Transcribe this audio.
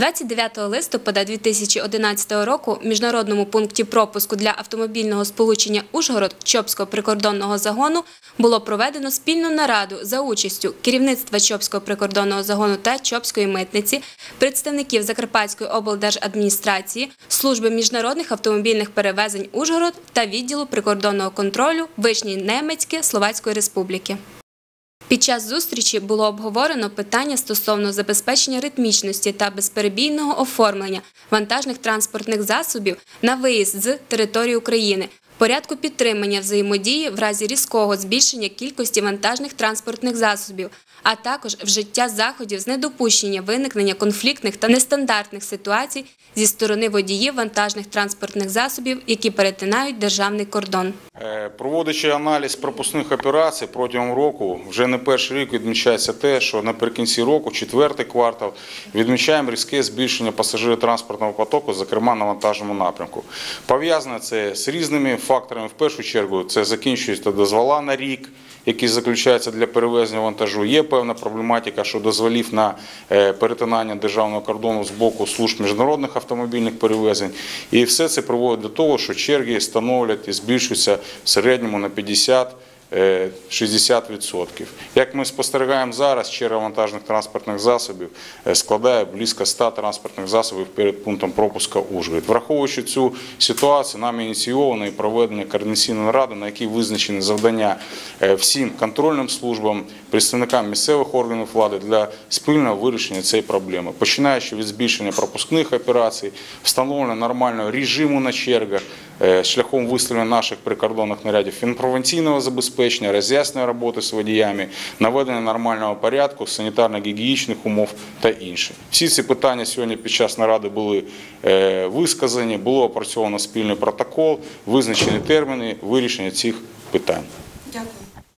29 листопада 2011 року в міжнародному пункті пропуску для автомобільного сполучення Ужгород Чопського прикордонного загону було проведено спільну нараду за участю керівництва Чопського прикордонного загону та Чопської митниці, представників Закарпатської облдержадміністрації, служби міжнародних автомобільних перевезень Ужгород та відділу прикордонного контролю Вишній Немецьке Словацької Республіки. Під час зустрічі було обговорено питання стосовно забезпечення ритмічності та безперебійного оформлення вантажних транспортних засобів на виїзд з території України, порядку підтримання взаємодії в разі різкого збільшення кількості вантажних транспортних засобів, а також вжиття заходів з недопущення виникнення конфліктних та нестандартних ситуацій зі сторони водіїв вантажних транспортних засобів, які перетинають державний кордон. Е, Проводячи аналіз пропускних операцій протягом року, вже не перший рік відмічається те, що наприкінці року, четвертий квартал, відмічаємо різке збільшення пасажиротранспортного потоку, зокрема на вантажному напрямку. Пов'язане це з різними факторами. В першу чергу це закінчується дозвола на рік, які заключаються для перевезення вантажу. Є певна проблематика, що дозволів на е, перетинання державного кордону з боку служб міжнародних автомобільних перевезень. І все це приводить до того, що черги становлять і збільшуються в середньому на 50 е, 60%. Як ми спостерігаємо зараз, черга вантажних транспортних засобів е, складає близько 100 транспортних засобів перед пунктом пропуска Ужгород. Враховуючи цю ситуацію, нам ініційовано і проведення координаційної наради, на якій визначені завдання е, всім контрольним службам, представникам місцевих органів влади для спільного вирішення цієї проблеми, починаючи від збільшення пропускних операцій, встановлення нормального режиму на чергах, шляхом виставлення наших прикордонних нарядів інформаційного забезпечення, роз'яснення роботи з водіями, наведення нормального порядку, санітарно-гігієнічних умов та інше. Всі ці питання сьогодні під час наради були е, висказані, було опрацьовано спільний протокол, визначені терміни вирішення цих питань. Дякую.